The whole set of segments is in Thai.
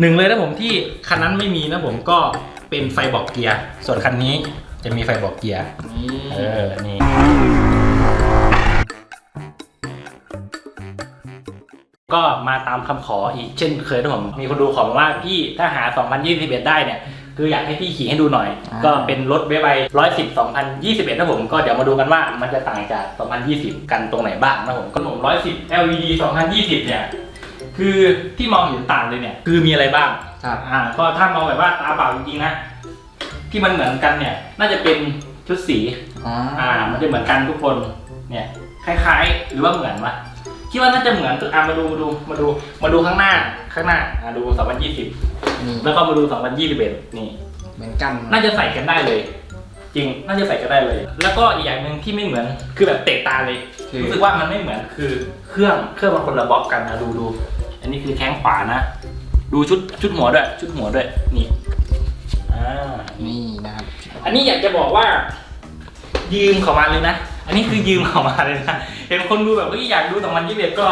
หนึ่งเลยนะผมที่คันนั้นไม่มีนะผมก็เป็นไฟบอกเกียร์ส่วนคันนี้จะมีไฟบอกเกียร์นี่เออนี่ก็มาตามคำขออีกเช่นเคยนะผมมีคนดูขอมาว่าพี่ถ้าหา 2021 ได้เนี่ย คืออยากให้พี่ขี่ให้ดูหน่อย ก็เป็นรถเวฟไอ110 2021นะผมก็เดี๋ยวมาดูกันว่ามันจะต่างจาก 2020 กันตรงไหนบ้างนะผมก็ผม110 LED 2020 เนี่ย คือที่มองเห็นต่างเลยเนี่ยคือมีอะไรบ้างครับอ่าก็ถ้ามองแบบว่าตาเปล่าจริงๆนะที่มันเหมือนกันเนี่ย น่าจะเป็นชุดสีอ๋ออ่า มันจะเหมือนกันทุกคนเนี่ยคล้ายๆ หรือว่าเหมือนวะคิดว่าน่าจะเหมือนอ่ามาดูมาดูมาดูมาดูข้างหน้าข้างหน้าอ่าดู2020นี่แล้วก็มาดู 2021 นี่ เหมือนกันน่าจะใส่กันได้เลย จริงน่าจะใส่กันได้เลย แล้วก็อีกอย่างหนึ่งที่ไม่เหมือนคือแบบเตะตาเลย คือรู้สึกว่ามันไม่เหมือนคือเครื่องเครื่องมันคนละบล็อกกันนะดูดู อันนี้คือแข้งขวานะ ดูชุดชุดหัวด้วย ชุดหัวด้วย นี่อ่านี่นะครับ อันนี้อยากจะบอกว่า ยืมเขามาเลยนะ อันนี้คือยืมเขามาเลยนะ เห็นคนดูแบบว่าอยากดู2021ก็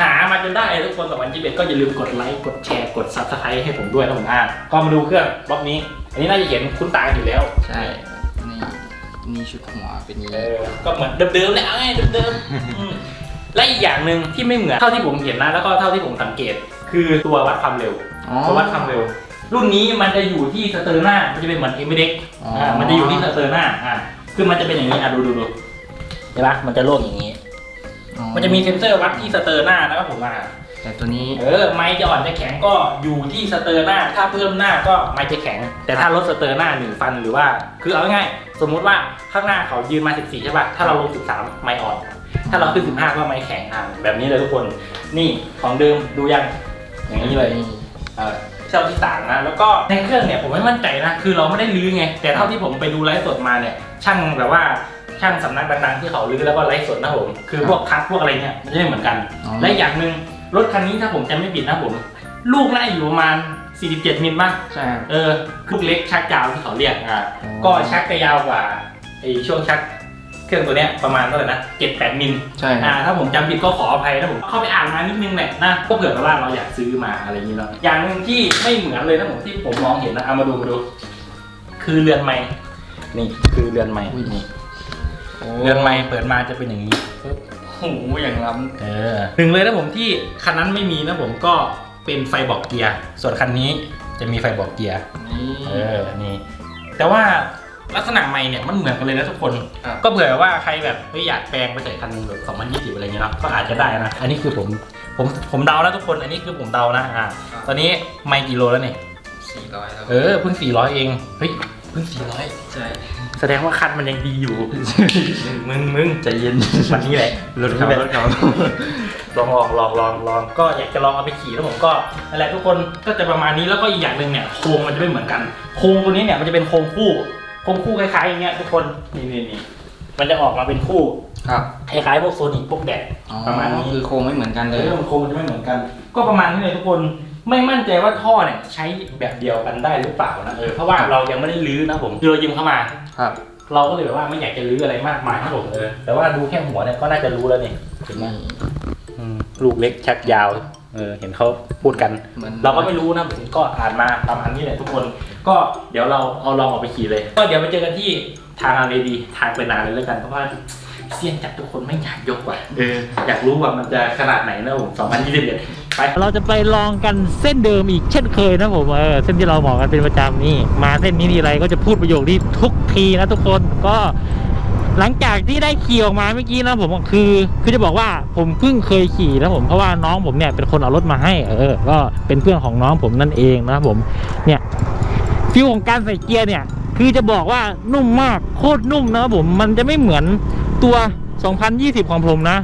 หามาจนได้ทุกคน2021ก็อย่าลืมกดไลค์กดแชร์กด subscribe ให้ผมด้วยนะผมอ่าก็มาดูเครื่องบล็อกนี้ อันนี้น่าจะเห็นคุ้นตาอยู่แล้ว ใช่ นี่นี่ชุดหัวเป็นนี้เออก็เหมือนเดิมๆแหละเอาไงเดิมๆอืม และอีกอย่างหนึ่งที่ไม่เหมือนเท่าที่ผมเห็นนะแล้วก็เท่าที่ผมสังเกต คือตัววัดความเร็วอ๋อ ตัววัดความเร็ว รุ่นนี้มันจะอยู่ที่สเตอร์หน้ามันจะเป็นเหมือนเอ d เด็กอ๋ออ่อ่ามันจะอยู่ที่สเตอร์หน้าอ่าคือมันจะเป็นอย่างนี้อะดูดูดูเห็นปะมันจะโล่งอย่างนี้ อ๋อมันจะมีเซ็นเซอร์วัดที่สเตอร์หน้านะครับผมอะแต่ตัวนี้เออไม้จะอ่อนจะแข็งก็อยู่ที่สเตอร์หน้าถ้าเพิ่มหน้าก็ไม้จะแข็ง แต่ถ้าลดสเตอร์หน้าหนึ่งฟันหรือว่า คือเอาง่ายๆสมมุติว่าข้างหน้าเขายืนมา 14ใช่ป่ะถ้าเราลง13ไม้อ่อน ถ้าเราขึ้น 15 ก็ไม้แข็งอะแบบนี้เลยทุกคน นี่ของเดิมดูยังอย่างนี้เลยเออเช่าที่ต่างนะ แล้วก็ในเครื่องเนี่ยผมไม่มั่นใจนะ คือเราไม่ได้ลื้อไง แต่เท่าที่ผมไปดูไลฟ์สดมาเนี่ย ช่างแบบว่าช่างสำนักดังๆที่เขาลื้อแล้วก็ไลฟ์สดนะผม คือพวกคัทพวกอะไรเนี่ยมันจะไม่เหมือนกันอ๋อและอีกอย่างหนึ่งรถคันนี้ถ้าผมจำไม่ผิดนะผม ลูกน่าจะอยู่ประมาณ 47 มิลป่ะใช่ครับเออลูกเล็กชักยาวที่เขาเรียกอะอ๋อก็ชักจะยาวกว่าไอช่วงชัก เครื่องตัวเนี้ยประมาณเท่าไหร่นะ7-8มิลใช่คอ่ารับถ้าผมจำผิดก็ขออภัยนะผมเข้าไปอ่านมานิดนึงแหละนะก็เผื่อว่าเราอยากซื้อมาอะไรอย่างนี้เนาะอย่างหนึ่งที่ไม่เหมือนเลยนะผมที่ผมมองเห็นนะเอามาดูมาดู คือเรือนไม้นี่คือเรือนไม้อุ้ยนี่โอ้เรือนไม้เปิดมาจะเป็นอย่างนี้ปึ๊บโอ้โหอย่างล้เออหนึ่งเลยนะผมที่คันนั้นไม่มีนะผมก็เป็นไฟบอกเกียร์ส่วนคันนี้จะมีไฟบอกเกียร์ำนี่ เออ นี่ แต่ว่า ลักษณะไม้เนี่ยมันเหมือนกันเลยนะทุกคนครับก็เผื่อว่าใครแบบไม่อยากแปลงไปใส่คันแบบ2020อะไรเงี้ยเนาะก็อาจจะได้นะ อันนี้คือผมผมผมเดาแล้วทุกคน อันนี้คือผมเดานะอ่าตอนนี้ไม่กี่โลแล้วเนี่ย สี่ร้อยครับเออเพิ่ง 400 เอง เฮ้ยเพิ่ง 400 ใช่แสดงว่าคันมันยังดีอยู่ มึงมึงใจเย็นวันนี้แหละรถเขารถเขาลองลองลองลองลองก็อยากจะลองเอาไปขี่แล้วผมก็นั่นแหละทุกคนก็จะประมาณนี้แล้วก็อีกอย่างหนึ่งเนี่ยโครงมันจะไม่เหมือนกันโครงตัวนี้เนี่ยมันจะเป็นโครงคู่โครงคู่คล้ายๆอย่างเงี้ยทุกคนนี่นี่นี่มันจะออกมาเป็นคู่ครับคล้ายๆพวกโซนิกพวกแดด อ๋อประมาณนี้ คือโครงไม่เหมือนกันเอเลยอมันโครงมันจะไม่เหมือนกัน ก็ประมาณนี้เลยทุกคนไม่มั่นใจว่าท่อเนี่ยใช้แบบเดียวกันได้หรือเปล่านะเออเพราะว่าเรายังไม่ได้รื้อนะผมคือเรายืมเข้ามา ครับ เราก็เลยแบบว่าไม่อยากจะรื้ออะไรมากมายนะผมเออแต่ว่าดูแค่หัวเนี่ยก็น่าจะรู้แล้วนี่เห็นไหมนี่อืมลูกเล็กชักยาวเออเห็นเขาพูดกัน เหมือนเราก็ไม่รู้นะผมก็อ่านมาประมาณนี้แหละทุกคน ก็เดี๋ยวเราเอาลองออกไปขี่เลย ก็เดี๋ยวไปเจอกันที่ทางอะไรดีทางไปนานเลยแล้วกันเพราะว่าเซียนจัดทุกคนไม่อยากยกว่ะเอออยากรู้ว่ามันจะขนาดไหนนะผม2021ไปเราจะไปลองกันเส้นเดิมอีกเช่นเคยนะผมเออเส้นที่เราบอกกันเป็นประจำนี่มาเส้นนี้ทีไรก็จะพูดประโยคนี้ทุกทีนะทุกคนก็หลังจากที่ได้ขี่ออกมาเมื่อกี้นะผมคือคือจะบอกว่าผมเพิ่งเคยขี่นะผมเพราะว่าน้องผมเนี่ยเป็นคนเอารถมาให้เออ ก็เป็นเพื่อนของน้องผมนั่นเองนะครับผมเนี่ย ฟิลของการใส่เกียร์เนี่ย คือจะบอกว่านุ่มมากโคตรนุ่มนะครับผมมันจะไม่เหมือนตัว 2020 ของผมนะ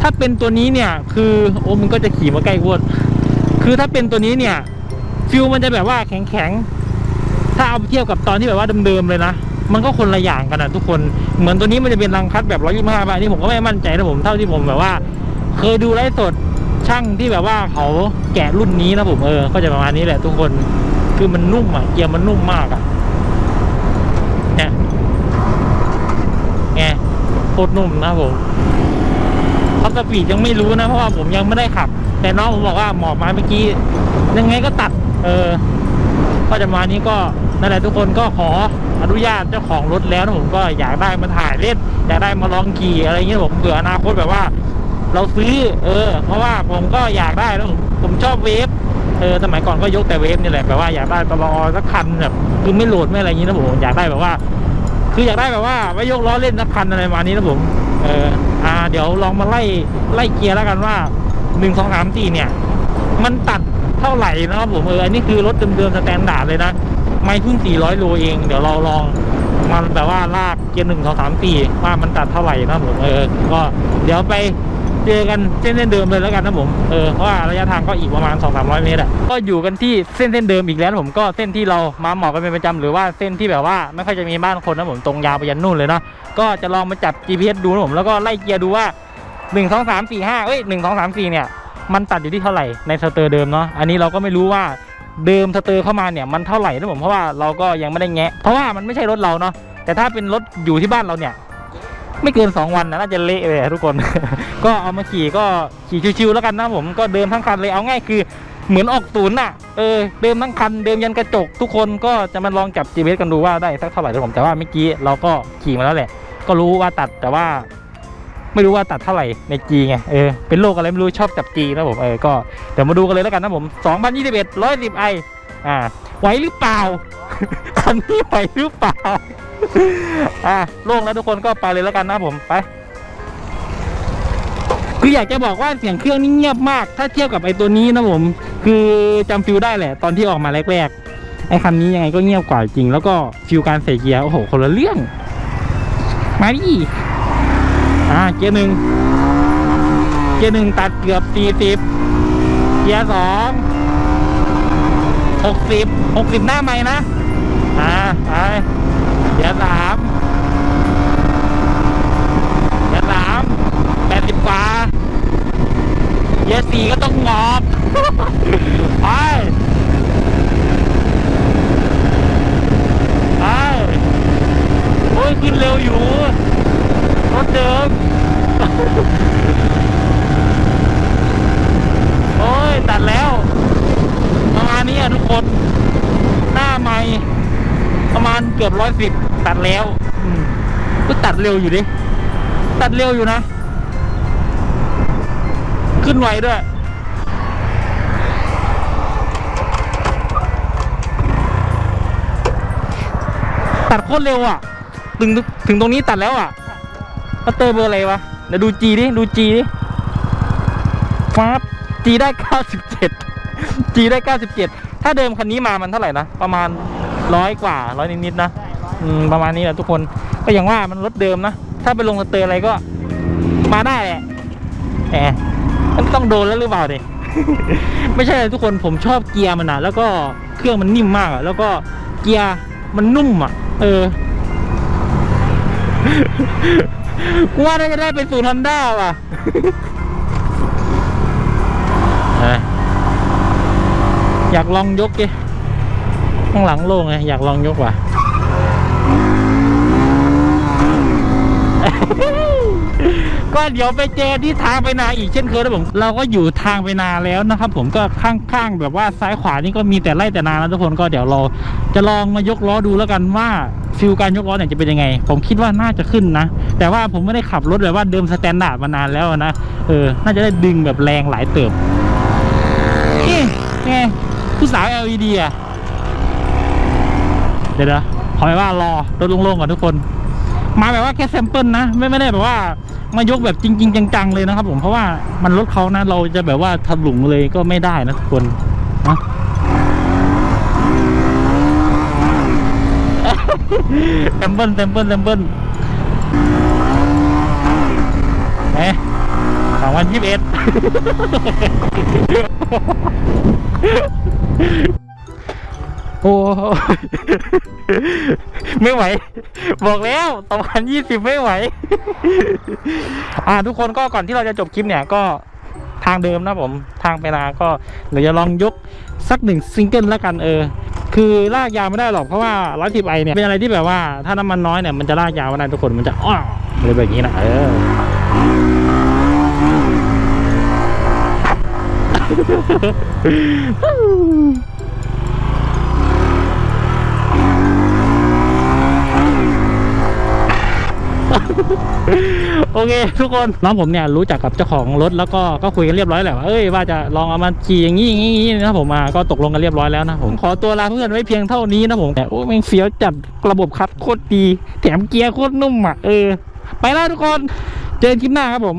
ถ้าเป็นตัวนี้เนี่ยคือโอ้มันก็จะขี่มาใกล้วนคือถ้าเป็นตัวนี้เนี่ยฟิลมันจะแบบว่าแข็งๆถ้าเอาเทียบกับตอนที่แบบว่าเดิมๆเลยนะมันก็คนละอย่างกันนะทุกคนเหมือนตัวนี้มันจะเป็นรังคัดแบบ125บาทนี่ผมก็ไม่มั่นใจนะผมเท่าที่ผมแบบว่า เคยดูไลฟ์สดช่างที่แบบว่าเขาแกะรุ่นนี้นะผมเออก็จะประมาณนี้แหละทุกคน คือมันนุ่มอะเกียร์มันนุ่มมากอะเนี่ยไงโคตรนุ่มนะผมท็อปสปีดยังไม่รู้นะเพราะว่าผมยังไม่ได้ขับ แต่น้องผมบอกว่าหมอบมาเมื่อกี้ยังไงก็ตัด เออก็จะมานี้ก็นั่นแหละทุกคนก็ขออนุญาตเจ้าของรถแล้วนะผมก็อยากได้มาถ่ายเล่นอยากได้มาลองขี่อะไรเงี้ยผมเผื่ออนาคตแบบว่า เราซื้อ เออ เพราะว่าผมก็อยากได้แล้วผมผมชอบเวฟ เออสมัยก่อนก็ยกแต่เวฟนี่แหละแบบว่าอยากได้ตลอสักคันแบบคือไม่โหลดไม่อะไรอย่างนี้นะผมอยากได้แบบว่า คืออยากได้แบบว่าไว้ยกล้อเล่นสักคันอะไรประมาณนี้นะผมเอออ่าเดี๋ยวลองมาไล่ไล่เกียร์แล้วกันว่าหนึ่งสองสามสี่เนี่ย มันตัดเท่าไหร่นะครับผมเอออันนี้คือรถเดิมๆสแตนดาร์ดเลยนะไม่เพิ่ง400โลเองเดี๋ยวเราลองมันแบบว่าลากเกียร์หนึ่งสองสามสี่ว่ามันตัดเท่าไหร่นะผมเออก็เดี๋ยวไป เจอกันเส้นเส้นเดิมเลยแล้วกันนะผมเออเพราะว่าระยะทางก็อีกประมาณ 2 3 0 0 เมตรอะก็อยู่กันที่เส้นเส้นเดิมอีกแล้วผมก็เส้นที่เรามาเหมาะกันเป็นประจำหรือว่าเส้นที่แบบว่าไม่ค่อยจะมีบ้านคนนะผมตรงยาวไปยันนู่นเลยเนาะก็จะลองมาจับ GPS ดูนะผมแล้วก็ไล่เกียร์ดูว่า 1 2 3 4 5เอ้ย 1 2 3 4 เนี่ย มันตัดอยู่ที่เท่าไหร่ในสเตอร์เดิมเนาะอันนี้เราก็ไม่รู้ว่าเดิมสเตอร์เข้ามาเนี่ยมันเท่าไหร่นะผมเพราะว่าเราก็ยังไม่ได้แงะเพราะว่ามันไม่ใช่รถเราเนาะแต่ถ้าเป็นรถอยู่ที่บ้านเราเนี่ย ไม่เกิน 2 วันนะน่าจะเละเลยทุกคน ก็เอามาขี่ก็ขี่ชิวๆแล้วกันนะผมก็เดิมทั้งคันเลยเอาง่ายคือเหมือนออกศูนย์น่ะเออเดิมทั้งคันเดิมยันกระจก ทุกคนก็จะมาลองจับ GPS กันดูว่าได้สักเท่าไหร่นะผมแต่ว่าเมื่อกี้เราก็ขี่มาแล้วแหละ ก็รู้ว่าตัดแต่ว่า ไม่รู้ว่าตัดเท่าไหร่ในจีไงเออเป็นโรคอะไรไม่รู้ชอบจับจีนะผมเออก็เดี๋ยวมาดูกันเลยแล้วกันนะผม2021 110ไออ่าไหวหรือเปล่าคันนี้ไหวหรือเปล่า อ่าโล่งแล้วทุกคนก็ไปเลยแล้วกันนะผมไป คืออยากจะบอกว่าเสียงเครื่องนี่เงียบมาก ถ้าเทียบกับไอ้ตัวนี้นะผม คือจำฟิลได้แหละ ตอนที่ออกมาแรกๆไอ้คันนี้ยังไงก็เงียบกว่าจริง แล้วก็ฟิลการใส่เกียร์โอ้โหคนละเรื่อง มาดิอ่าเกียร์หนึ่งเกียร์หนึ่งตัดเกือบสี่สิบเกียร์สองหกสิบหกสิบหน้าใหม่นะอ่าไป ยร์สามเกียร์สามแปดสิบกว่าเกียร์สี่ก็ต้องงอบไปไปโอ้ยขึ้นเร็วอยู่รถเดิมโอ้ยตัดแล้วประมาณนี้อะทุกคน หน้าไม่ประมาณเกือบร้อยสิบ ตัดแล้วอืมก็ตัดเร็วอยู่ดิ ตัดเร็วอยู่นะ ขึ้นไวด้วย ตัดโคตรเร็วอะ ถึงถึงตรงนี้ตัดแล้วอะพัตเตอร์เบอร์อะไรวะ เดี๋ยวดูจีดิ ดูจีดิฟ้าจีได้ 97 จีได้ 97 ถ้าเดิมคันนี้มามันเท่าไหร่นะ ประมาณร้อยกว่าร้อยนิดๆนะอืม ประมาณนี้แหละทุกคนก็อย่างว่ามันรถเดิมนะ ถ้าไปลงสเตอร์อะไรก็มาได้แหละแหมมันต้องโดนแล้วหรือเปล่าดิไม่ใช่เลยทุกคนผมชอบเกียร์มันนะแล้วก็เครื่องมันนิ่มมากอะแล้วก็เกียร์มันนุ่มอะเออกูว่าน่าจะได้เป็นสูตรฮอนด้าว่ะอยากลองยกดิข้างหลังโล่งไงอยากลองยกว่ะ ก็เดี๋ยวไปเจอที่ทางไปนาอีกเช่นเคยนะผมเราก็อยู่ทางไปนาแล้วนะครับผมก็ข้างๆแบบว่าซ้ายขวานี่ก็มีแต่ไร่แต่นาแล้วทุกคนก็เดี๋ยวเราจะลองมายกล้อดูแล้วกันว่าฟิลการยกล้อเนี่ยจะเป็นยังไง ผมคิดว่าน่าจะขึ้นนะ แต่ว่าผมไม่ได้ขับรถแบบว่าเดิมสแตนดาร์ดมานานแล้วนะเออน่าจะได้ดึงแบบแรงหลายเติบเอ๊ะไงผู้สาว LED อะเดี๋ยวนะขอไปว่ารอรถโล่งๆก่อนทุกคน มาแบบว่าแค่แซมเปิลนะไม่ไม่ได้แบบว่ามายกแบบจริง ๆ จังๆเลยนะครับ ผมเพราะว่ามันรถเขานะเราจะแบบว่าถลุงเลยก็ไม่ได้นะทุกคนนะแซมเปิลแซมเปิลแซมเปิลเอ๊ะสองพันยี่สิบเอ็ดโอ้ ไม่ไหว บอกแล้วสองพันยี่สิบไม่ไหว อ่าทุกคนก็ก่อนที่เราจะจบคลิปเนี่ยก็ทางเดิมนะผมทางไปนาก็เดี๋ยวจะลองยกสักหนึ่งซิงเกิลแล้วกันเออ คือลากยาวไม่ได้หรอกเพราะว่าร้อยสิบไอเนี่ยเป็นอะไรที่แบบว่าถ้าน้ำมันน้อยเนี่ยมันจะลากยาวไม่ได้ทุกคนมันจะอ้ออะไรแบบนี้นะเออ โอเค ทุกคนน้องผมเนี่ยรู้จักกับเจ้าของรถแล้วก็ก็คุยกันเรียบร้อยแหละว่าเอ้ยว่าจะลองเอามาขี่อย่างนี้อย่างนี้อย่างนี้นะผมมาก็ตกลงกันเรียบร้อยแล้วนะผมขอตัวลาเพื่อนไว้เพียงเท่านี้นะผมแต่โอ้แม่งเฟี้ยวจัดระบบคัดโคตรดี แถมเกียร์โคตรนุ่มอะเออไปแล้วทุกคนเจอกันคลิปหน้าครับผม